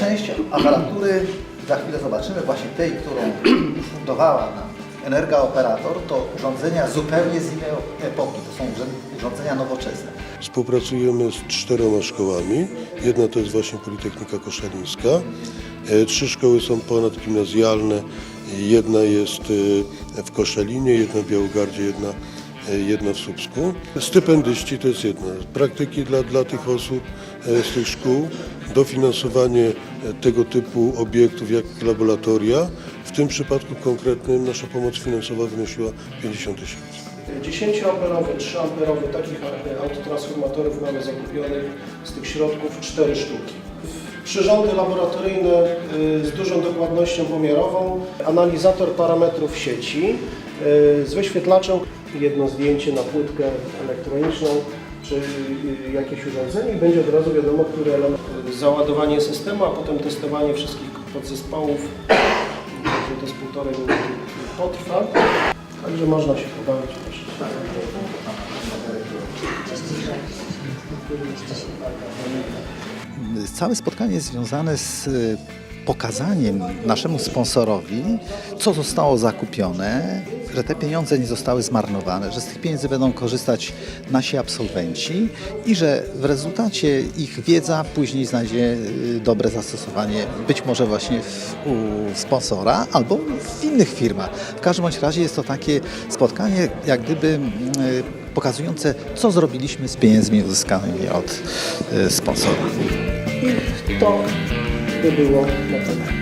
część aparatury, za chwilę zobaczymy, właśnie tej, którą ufundowała nam Energa-Operator, to urządzenia zupełnie z innej epoki. To są urządzenia nowoczesne. Współpracujemy z czteroma szkołami. Jedna to jest właśnie Politechnika Koszalińska. E, Trzy szkoły są ponadgimnazjalne. Jedna jest e, w Koszalinie, jedna w Białogardzie, jedna, jedna w Słupsku. Stypendyści to jest jedna. Praktyki dla, dla tych osób e, z tych szkół, dofinansowanie e, tego typu obiektów jak laboratoria. W tym przypadku konkretnym nasza pomoc finansowa wynosiła 50 tysięcy. 10-amperowy, 3-amperowy takich e, autotransformatorów mamy zakupionych z tych środków 4 sztuki. Przyrządy laboratoryjne y, z dużą dokładnością pomiarową, analizator parametrów sieci y, z wyświetlaczem, jedno zdjęcie na płytkę elektroniczną czy y, jakieś urządzenie i będzie od razu wiadomo, który element, załadowanie systemu, a potem testowanie wszystkich podzespołów. To jest półtorej minuty potrwa. Także można się pobawić. Całe spotkanie jest związane z y, pokazaniem naszemu sponsorowi, co zostało zakupione, że te pieniądze nie zostały zmarnowane, że z tych pieniędzy będą korzystać nasi absolwenci i że w rezultacie ich wiedza później znajdzie y, dobre zastosowanie, być może właśnie w, u sponsora albo w innych firmach. W każdym bądź razie jest to takie spotkanie, jak gdyby y, pokazujące, co zrobiliśmy z pieniędzmi uzyskanymi od y, sponsorów. I to The było. Do zobaczenia.